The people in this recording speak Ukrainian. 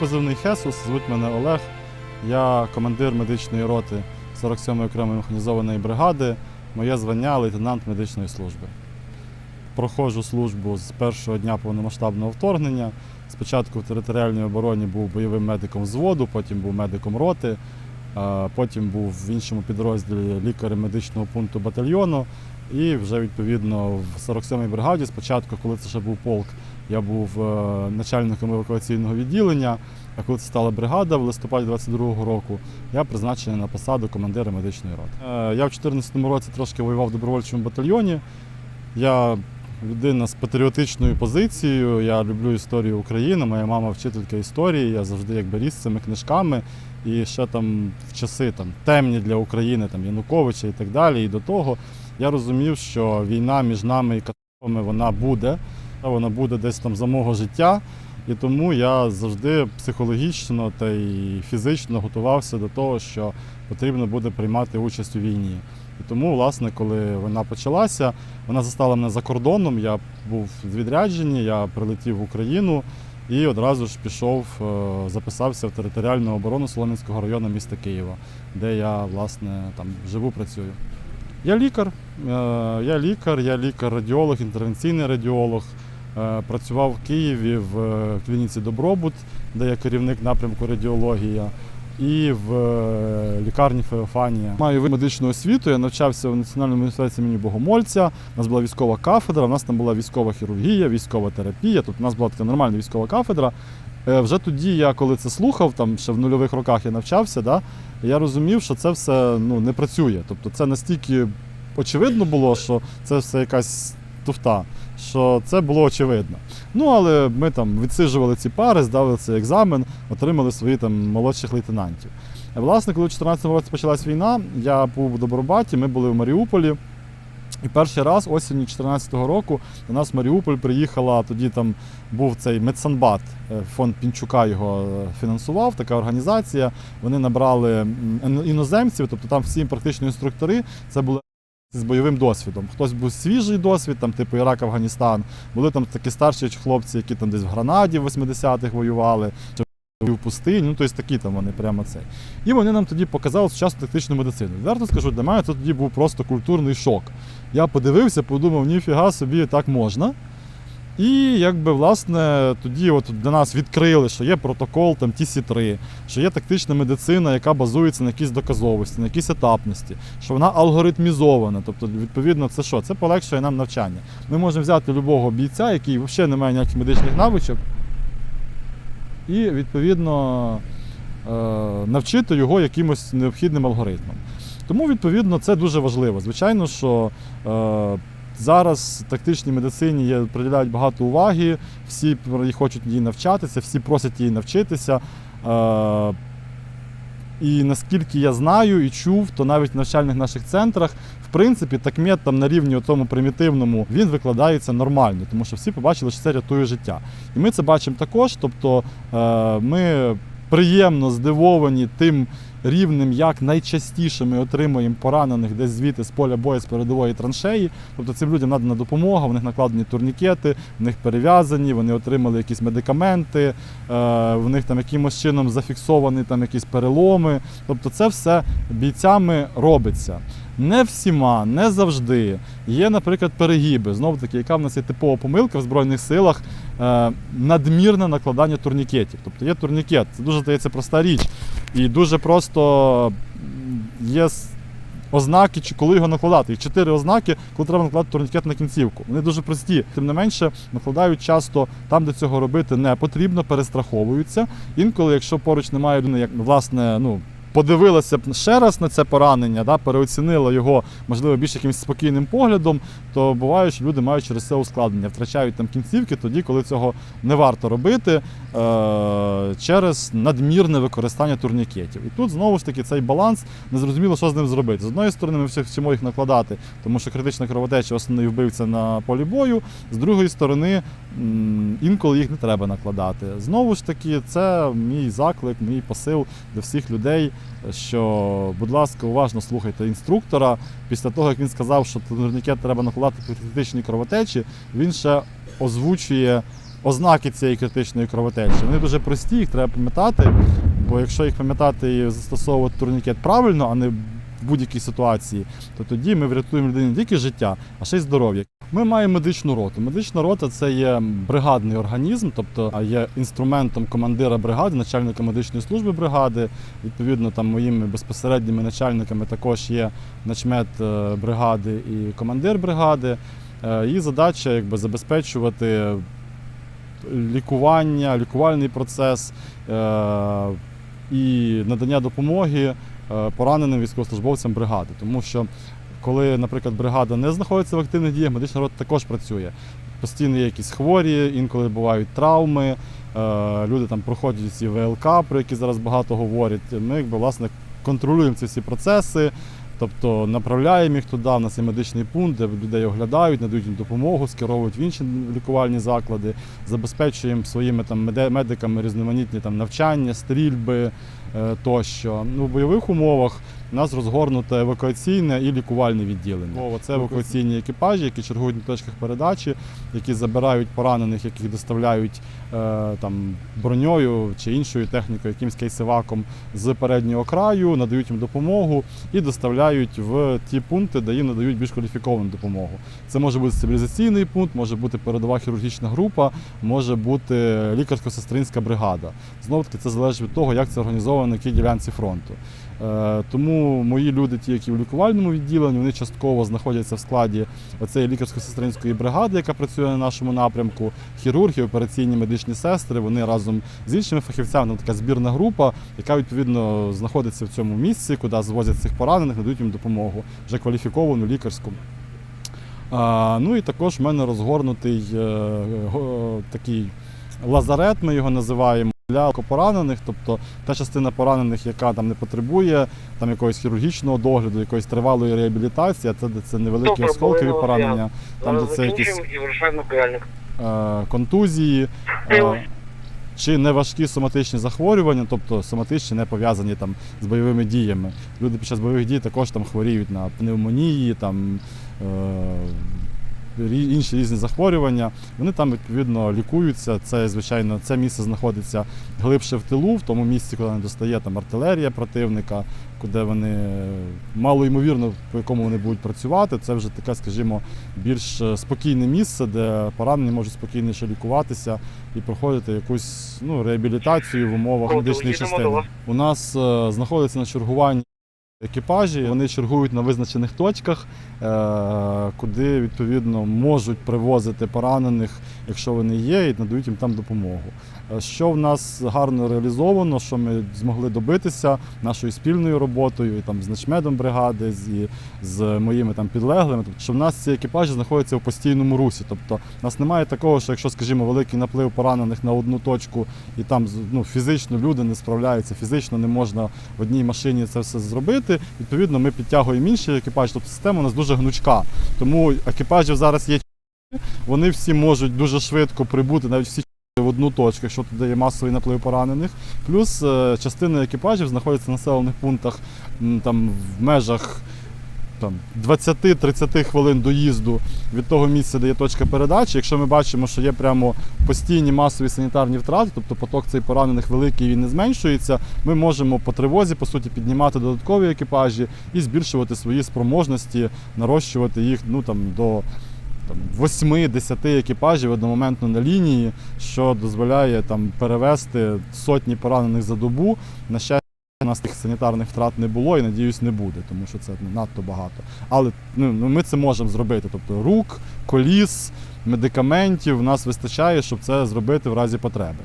Позивний Хесус, звуть мене Олег. Я командир медичної роти 47-ї окремої механізованої бригади. Моє звання лейтенант медичної служби. Проходжу службу з першого дня повномасштабного вторгнення. Спочатку в територіальній обороні був бойовим медиком взводу, потім був медиком роти, потім був в іншому підрозділі лікарем медичного пункту батальйону. І вже відповідно в 47-й бригаді, спочатку, коли це ще був полк, я був е, начальником евакуаційного відділення. А коли це стала бригада в листопаді 22-го року, я призначений на посаду командира медичної роти. Е, Я в 2014 році трошки воював в добровольчому батальйоні. Я людина з патріотичною позицією. Я люблю історію України. Моя мама вчителька історії. Я завжди якби ріс цими книжками. І ще там в часи там, темні для України, там Януковича і так далі. І до того я розумів, що війна між нами і катастрофами вона буде. Вона буде десь там за мого життя. І тому я завжди психологічно та й фізично готувався до того, що потрібно буде приймати участь у війні. І тому, власне, коли вона почалася, вона застала мене за кордоном. Я був в відрядженні, я прилетів в Україну і одразу ж пішов, е, записався в територіальну оборону Солом'янського району міста Києва, де я власне там живу, працюю. Я лікар, е, я лікар, я лікар-радіолог, інтервенційний радіолог. Е, Працював в Києві в е, клініці Добробут, де я керівник напрямку радіологія, і в е, лікарні Феофанія. Маю медичну освіту. Я навчався в Національному університеті імені Богомольця. У нас була військова кафедра, у нас там була військова хірургія, військова терапія. Тобто у нас була така нормальна військова кафедра. Вже тоді я, коли це слухав, там ще в нульових роках я навчався, да, я розумів, що це все ну, не працює. Тобто це настільки очевидно було, що це все якась туфта, що це було очевидно. Ну, але ми там відсиджували ці пари, здали цей екзамен, отримали свої там молодших лейтенантів. Власне, коли в 2014 році почалась війна, я був в Добробаті, ми були в Маріуполі. І перший раз осінню 2014 року до нас в Маріуполь приїхала, тоді там був цей Медсанбат, е, фонд Пінчука його е, фінансував, така організація. Вони набрали іноземців, тобто там всі практично інструктори, це були з бойовим досвідом. Хтось був свіжий досвід, там, типу Ірак, Афганістан. Були там такі старші хлопці, які там десь в Гранаді в 80-х воювали, чи в пустині, ну тобто такі там вони прямо цей. І вони нам тоді показали сучасну тактичну медицину. Відверто скажу, для мене це тоді був просто культурний шок. Я подивився, подумав, ніфіга собі так можна. І якби власне тоді от для нас відкрили, що є протокол там TC3, що є тактична медицина, яка базується на якійсь доказовості, на якійсь етапності, що вона алгоритмізована. Тобто, відповідно, це що? Це полегшує нам навчання. Ми можемо взяти любого бійця, який взагалі не має ніяких медичних навичок, і відповідно е, навчити його якимось необхідним алгоритмом. Тому, відповідно, це дуже важливо. Звичайно, що зараз тактичній медицині є, приділяють багато уваги, всі хочуть її навчатися, всі просять її навчитися. Е, і наскільки я знаю і чув, то навіть в навчальних наших центрах, в принципі, такмет там на рівні тому примітивному він викладається нормально, тому що всі побачили, що це рятує життя. І ми це бачимо також. Тобто е, ми приємно здивовані тим рівнем, як найчастіше ми отримуємо поранених десь звідти з поля бою з передової траншеї. Тобто цим людям надана допомога, в них накладені турнікети, в них перев'язані, вони отримали якісь медикаменти, е, в них там якимось чином зафіксовані там якісь переломи. Тобто це все бійцями робиться. Не всіма, не завжди. Є, наприклад, перегиби. Знову таки, яка в нас є типова помилка в Збройних силах е, надмірне накладання турнікетів. Тобто є турнікет, це дуже здається проста річ. І дуже просто є ознаки, чи коли його накладати. Їх чотири ознаки, коли треба накладати турнікет на кінцівку. Вони дуже прості. Тим не менше, накладають часто там, де цього робити не потрібно, перестраховуються. Інколи, якщо поруч немає людини, як власне, ну. Подивилася б ще раз на це поранення, да, переоцінила його, можливо, більш якимось спокійним поглядом, то буває, що люди мають через це ускладнення, втрачають там кінцівки тоді, коли цього не варто робити е- через надмірне використання турнікетів. І тут знову ж таки цей баланс, незрозуміло, що з ним зробити. З одної сторони, ми всі вчимо їх накладати, тому що критична кровотеча основний вбивця на полі бою. З другої сторони, інколи їх не треба накладати. Знову ж таки, це мій заклик, мій посил до всіх людей, що, будь ласка, уважно слухайте інструктора. Після того, як він сказав, що турнікет треба накладати при критичній кровотечі, він ще озвучує ознаки цієї критичної кровотечі. Вони дуже прості, їх треба пам'ятати, бо якщо їх пам'ятати і застосовувати турнікет правильно, а не в будь-якій ситуації, то тоді ми врятуємо людині не тільки життя, а ще й здоров'я. Ми маємо медичну роту. Медична рота це є бригадний організм, тобто є інструментом командира бригади, начальника медичної служби бригади. Відповідно, там моїми безпосередніми начальниками також є начмет е, бригади і командир бригади. Е, Її задача якби забезпечувати лікування, лікувальний процес е, і надання допомоги е, пораненим військовослужбовцям бригади. Тому що коли, наприклад, бригада не знаходиться в активних діях, медична рота також працює. Постійно є якісь хворі, інколи бувають травми, е, люди там проходять ці ВЛК, про які зараз багато говорять. Ми якби, власне, контролюємо ці всі процеси, тобто направляємо їх туди. У нас є медичний пункт, де людей оглядають, надають їм допомогу, скеровують в інші лікувальні заклади, забезпечуємо своїми там медиками різноманітні там навчання, стрільби е, тощо. Ну, в бойових умовах у нас розгорнуте евакуаційне і лікувальне відділення. Це евакуаційні екіпажі, які чергують на точках передачі, які забирають поранених, яких доставляють е, там броньою чи іншою технікою, якимсь кейсиваком з переднього краю, надають їм допомогу і доставляють в ті пункти, де їм надають більш кваліфіковану допомогу. Це може бути стабілізаційний пункт, може бути передова хірургічна група, може бути лікарсько-сестринська бригада. Знову таки, це залежить від того, як це організовано на якій ділянці фронту. Е, Тому мої люди, ті, які в лікувальному відділенні, вони частково знаходяться в складі оцеї лікарсько-сестринської бригади, яка працює на нашому напрямку. Хірурги, операційні медичні сестри, вони разом з іншими фахівцями, така збірна група, яка відповідно знаходиться в цьому місці, куди звозять цих поранених, надають їм допомогу, вже кваліфіковану лікарську. А, ну і також в мене розгорнутий е, такий лазарет, ми його називаємо. Для поранених, тобто та частина поранених, яка там не потребує там якогось хірургічного догляду, якоїсь тривалої реабілітації, а це, де це невеликі Добре, осколкові поранення, там де це якісь е, контузії е, чи неважкі соматичні захворювання, тобто соматичні не пов'язані там з бойовими діями. Люди під час бойових дій також там хворіють на пневмонії, там е, інші різні захворювання. Вони там відповідно лікуються. Це звичайно це місце знаходиться глибше в тилу, в тому місці, куди не достає там артилерія противника, куди вони мало ймовірно, по якому вони будуть працювати. Це вже таке, скажімо, більш е, спокійне місце, де поранені можуть спокійніше лікуватися і проходити якусь ну, реабілітацію в умовах медичної частини. У нас е, знаходиться на чергуванні екіпажі. Вони чергують на визначених точках, е, куди відповідно можуть привозити поранених, якщо вони є, і надають їм там допомогу. Е, Що в нас гарно реалізовано, що ми змогли добитися нашою спільною роботою, і там з начмедом бригади, з, і з моїми там підлеглими, тобто, що в нас ці екіпажі знаходяться в постійному русі. Тобто, у нас немає такого, що якщо, скажімо, великий наплив поранених на одну точку, і там ну, фізично люди не справляються, фізично не можна в одній машині це все зробити. Відповідно, ми підтягуємо інший екіпаж. Тобто система у нас дуже гнучка. Тому екіпажів зараз є вони всі можуть дуже швидко прибути, навіть всі в одну точку, якщо туди є масовий наплив поранених. Плюс е, частина екіпажів знаходиться в населених пунктах там в межах там 20-30 хвилин доїзду від того місця, де є точка передачі. Якщо ми бачимо, що є прямо постійні масові санітарні втрати, тобто поток цей поранених великий він не зменшується, ми можемо по тривозі по суті піднімати додаткові екіпажі і збільшувати свої спроможності, нарощувати їх ну там до там, 8-10 екіпажів одномоментно на лінії, що дозволяє там перевести сотні поранених за добу. На щастя, у нас тих санітарних втрат не було і надіюсь не буде, тому що це ну, надто багато. Але ну, ну, ми це можемо зробити. Тобто рук, коліс, медикаментів у нас вистачає, щоб це зробити в разі потреби.